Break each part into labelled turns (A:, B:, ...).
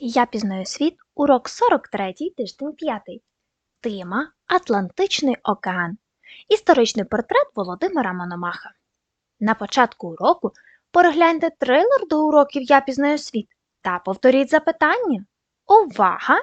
A: Я пізнаю світ, урок 43, тиждень 5. Тема Атлантичний океан. Історичний портрет Володимира Мономаха. На початку уроку перегляньте трейлер до уроків Я пізнаю світ та повторіть запитання. Увага!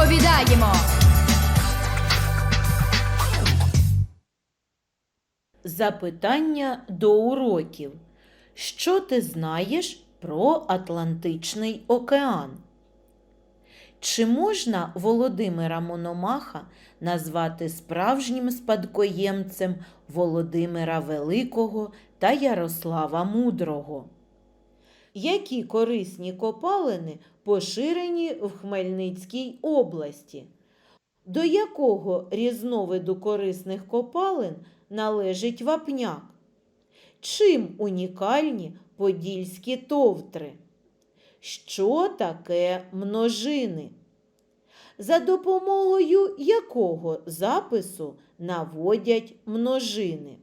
B: Відповідаємо.
C: Запитання до уроків. Що ти знаєш про Атлантичний океан? Чи можна Володимира Мономаха назвати справжнім спадкоємцем Володимира Великого та Ярослава Мудрого? Які корисні копалини поширені в Хмельницькій області? До якого різновиду корисних копалин належить вапняк? Чим унікальні подільські товтри? Що таке множини? За допомогою якого запису наводять множини?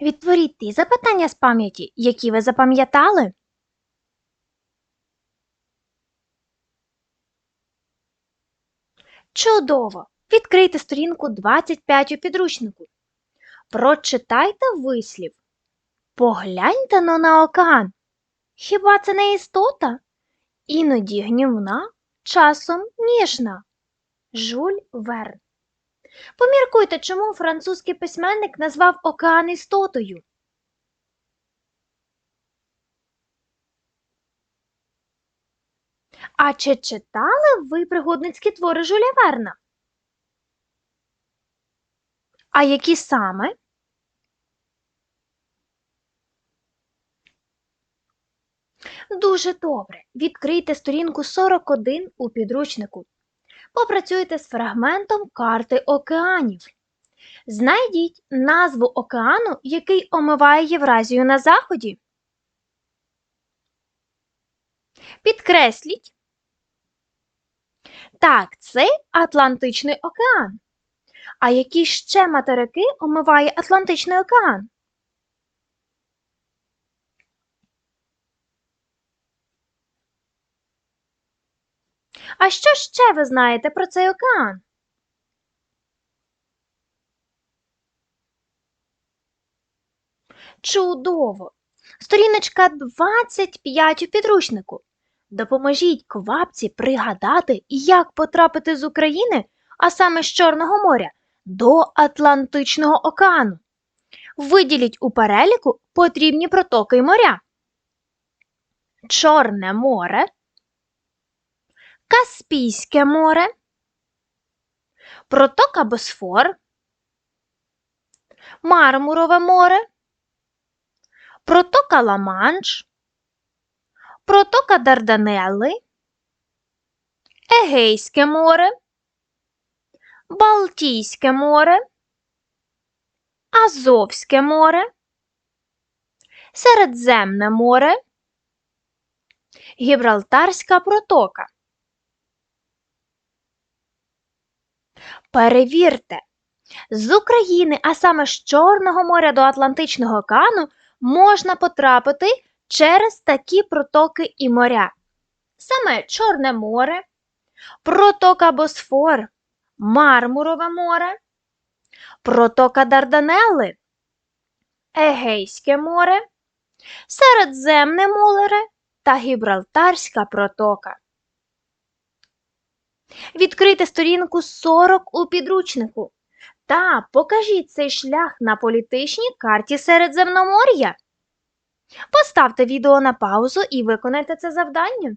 A: Відтворіть ті запитання з пам'яті, які ви запам'ятали. Чудово! Відкрийте сторінку 25 у підручнику. Прочитайте вислів. Погляньте но на океан. Хіба це не істота? Іноді гнівна, часом ніжна. Жуль Верн. Поміркуйте, чому французький письменник назвав океан істотою. А чи читали ви пригодницькі твори Жуля Верна? А які саме? Дуже добре. Відкрийте сторінку 41 у підручнику. Попрацюйте з фрагментом карти океанів. Знайдіть назву океану, який омиває Євразію на заході. Підкресліть. Так, це Атлантичний океан. А які ще материки омиває Атлантичний океан? А що ще ви знаєте про цей океан? Чудово! Сторіночка 25 у підручнику. Допоможіть квапці пригадати, як потрапити з України, а саме з Чорного моря, до Атлантичного океану. Виділіть у переліку потрібні протоки й моря. Чорне море, Каспійське море, протока Босфор, Мармурове море, протока Ла-Манш, протока Дарданелли, Егейське море, Балтійське море, Азовське море, Середземне море, Гібралтарська протока. Перевірте, з України, а саме з Чорного моря до Атлантичного океану, можна потрапити через такі протоки і моря. Саме Чорне море, протока Босфор, Мармурове море, протока Дарданелли, Егейське море, Середземне море та Гібралтарська протока. Відкрийте сторінку 40 у підручнику та покажіть цей шлях на політичній карті Середземномор'я. Поставте відео на паузу і виконайте це завдання.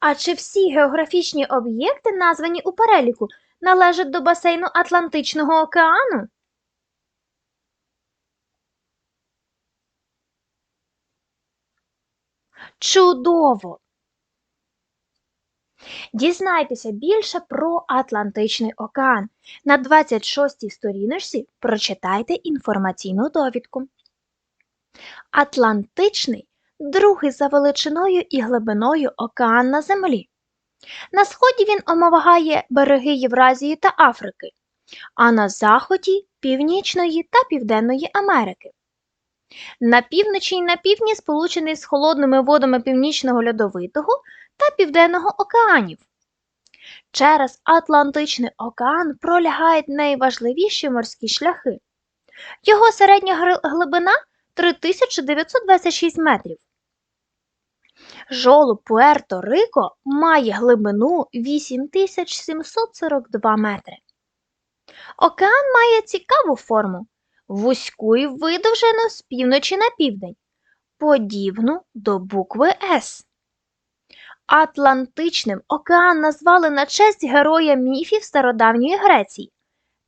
A: А чи всі географічні об'єкти, названі у переліку, належать до басейну Атлантичного океану? Чудово! Дізнайтеся більше про Атлантичний океан. На 26-й сторіночці прочитайте інформаційну довідку. Атлантичний другий за величиною і глибиною океан на Землі. На сході він омиває береги Євразії та Африки, а на заході Північної та Південної Америки. На півночі і на півдні сполучений з холодними водами Північного льодовитого та Південного океанів. Через Атлантичний океан пролягають найважливіші морські шляхи. Його середня глибина 3926 метрів. Жолоб Пуерто-Рико має глибину 8742 метри. Океан має цікаву форму вузьку і видовжену з півночі на південь, подібну до букви С. Атлантичним океан назвали на честь героя міфів стародавньої Греції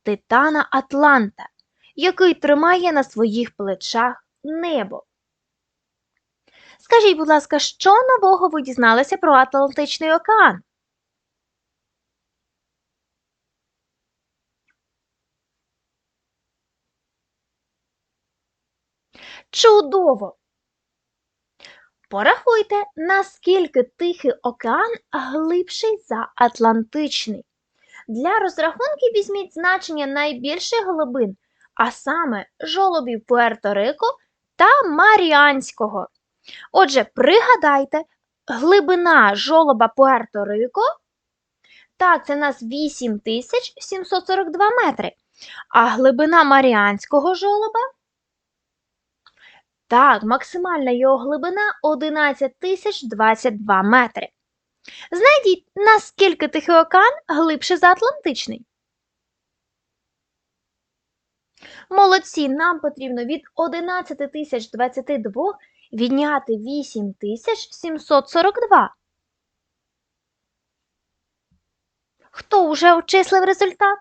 A: Титана Атланта, який тримає на своїх плечах небо. Скажіть, будь ласка, що нового ви дізналися про Атлантичний океан? Чудово! Порахуйте, наскільки Тихий океан глибший за Атлантичний. Для розрахунків візьміть значення найбільших глибин, а саме жолобів Пуерто-Рико та Маріанського. Отже, пригадайте, глибина жолоба Пуерто-Рико, так, це у нас 8742 метри, а глибина Маріанського жолоба так, максимальна його глибина 11 тисяч 22 метри. Знайдіть, наскільки Тихий океан глибше за Атлантичний. Молодці, нам потрібно від 11 тисяч 22 відняти 8 тисяч 742. Хто вже обчислив результат?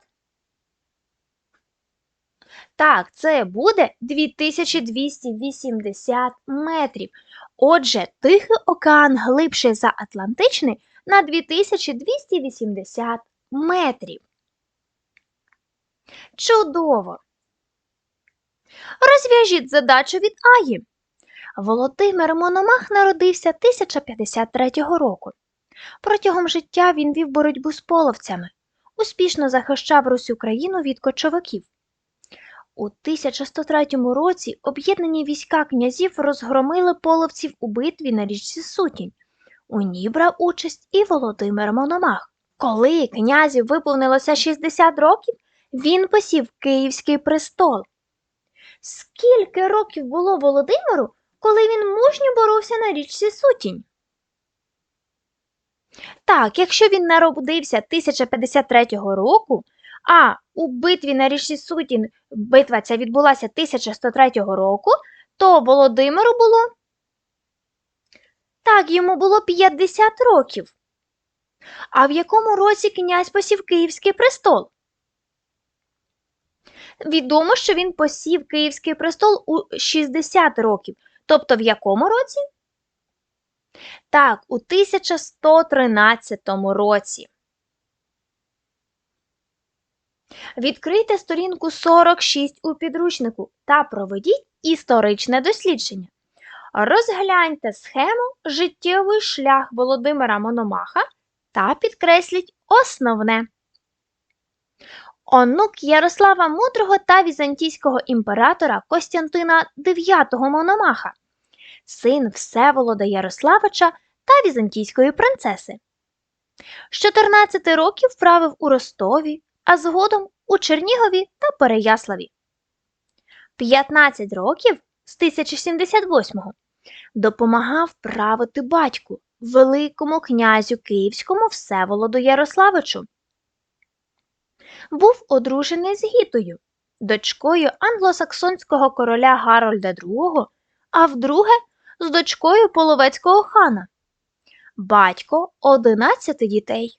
A: Так, це буде 2280 метрів. Отже, Тихий океан глибший за Атлантичний на 2280 метрів. Чудово! Розв'яжіть задачу від Аї. Володимир Мономах народився 1053 року. Протягом життя він вів боротьбу з половцями, успішно захищав Русь Україну від кочовиків. У 1103 році об'єднані війська князів розгромили половців у битві на річці Сутінь. У ній брав участь і Володимир Мономах. Коли князю виповнилося 60 років, він посів Київський престол. Скільки років було Володимиру, коли він мужньо боровся на річці Сутінь? Так, якщо він народився 1053 року, а у битві на річці Сутін битва ця відбулася 1103 року, то Володимиру було. Так, йому було 50 років. А в якому році князь посів Київський престол? Відомо, що він посів Київський престол у 60 років. Тобто в якому році? Так, у 1113 році. Відкрийте сторінку 46 у підручнику та проведіть історичне дослідження. Розгляньте схему Життєвий шлях Володимира Мономаха та підкресліть основне. Онук Ярослава Мудрого та візантійського імператора Костянтина IX Мономаха, син Всеволода Ярославича та візантійської принцеси. З 14 років правив у Ростові, а згодом у Чернігові та Переяславі. 15 років з 1078-го допомагав правити батьку, Великому князю Київському Всеволоду Ярославичу. Був одружений з Гітою, дочкою англосаксонського короля Гарольда II, а вдруге з дочкою половецького хана. Батько 11 дітей.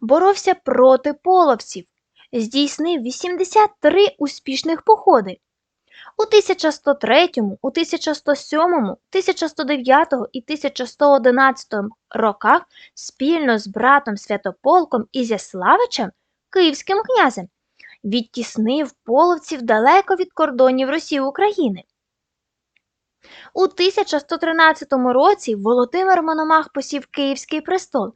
A: Боровся проти половців, здійснив 83 успішних походи. У 1103, у 1107, 1109 і 1111 роках спільно з братом Святополком Ізяславичем, київським князем, відтіснив половців далеко від кордонів Росії України. У 1113 році Володимир Мономах посів Київський престол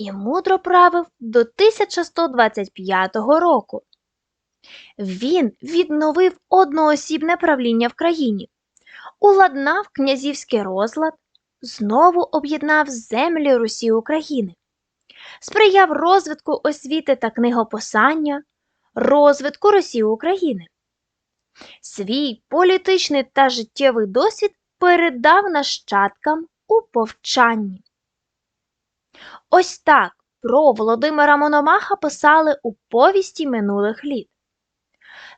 A: і мудро правив до 1125 року. Він відновив одноосібне правління в країні, уладнав князівський розлад, знову об'єднав землі Русі України, сприяв розвитку освіти та книгописання, розвитку Росії України. Свій політичний та життєвий досвід передав нащадкам у повчанні. Ось так про Володимира Мономаха писали у повісті минулих літ.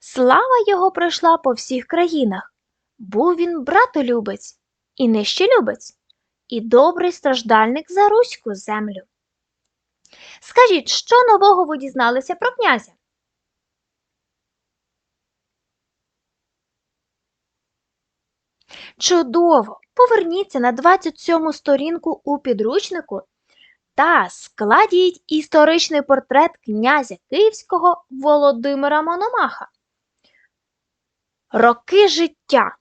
A: Слава його пройшла по всіх країнах. Був він братолюбець і нещелюбець, і добрий страждальник за руську землю. Скажіть, що нового ви дізналися про князя? Чудово! Поверніться на 27 сторінку у підручнику та складіть історичний портрет князя Київського Володимира Мономаха. Роки життя.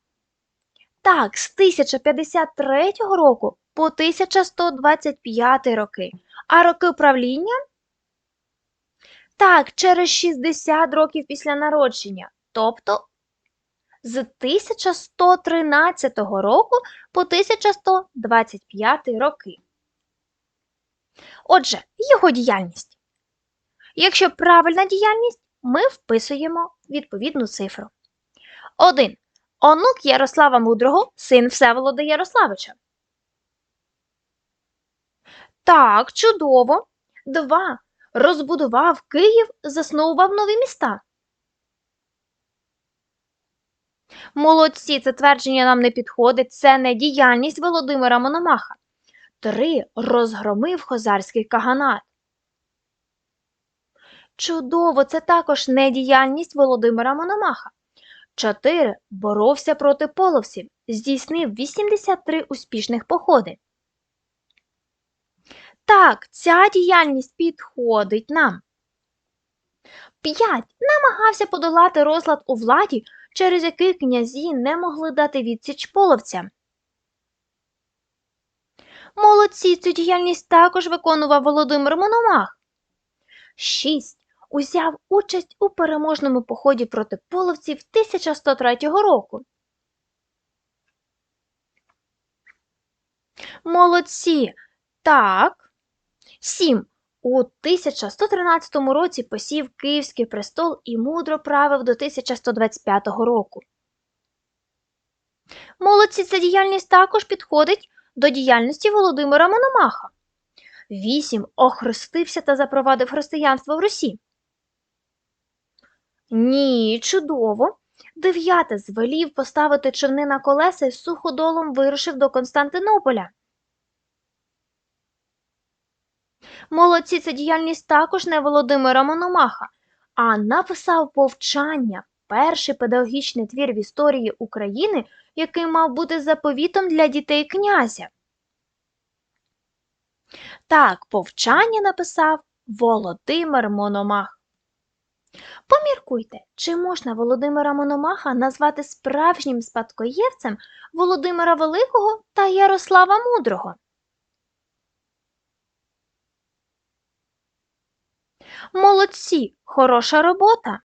A: Так, з 1053 року по 1125 роки. А роки правління? Так, через 60 років після народження, тобто з 1113 року по 1125 роки. Отже, його діяльність. Якщо правильна діяльність, ми вписуємо відповідну цифру. 1. Онук Ярослава Мудрого, син Всеволода Ярославича. Так, чудово. 2. Розбудував Київ, заснував нові міста. Молодці, це твердження нам не підходить. Це не діяльність Володимира Мономаха. 3. Розгромив хозарський каганат. Чудово, це також не діяльність Володимира Мономаха. 4. Боровся проти половців, здійснив 83 успішних походи. Так, ця діяльність підходить нам. 5. Намагався подолати розлад у владі, через який князі не могли дати відсіч половцям. Молодці, цю діяльність також виконував Володимир Мономах. 6. Узяв участь у переможному поході проти половців 1103 року. Молодці. Так. 7. У 1113 році посів Київський престол і мудро правив до 1125 року. Молодці, ця діяльність також підходить до діяльності Володимира Мономаха. 8. Охрестився та запровадив християнство в Русі. Ні, чудово. Дев'яте звелів поставити човни на колеса і суходолом вирушив до Константинополя. Молодці, це діяльність також не Володимира Мономаха, а написав повчання, перший педагогічний твір в історії України, який мав бути заповітом для дітей князя. Так, повчання написав Володимир Мономах. Поміркуйте, чи можна Володимира Мономаха назвати справжнім спадкоєвцем Володимира Великого та Ярослава Мудрого? Молодці, хороша робота!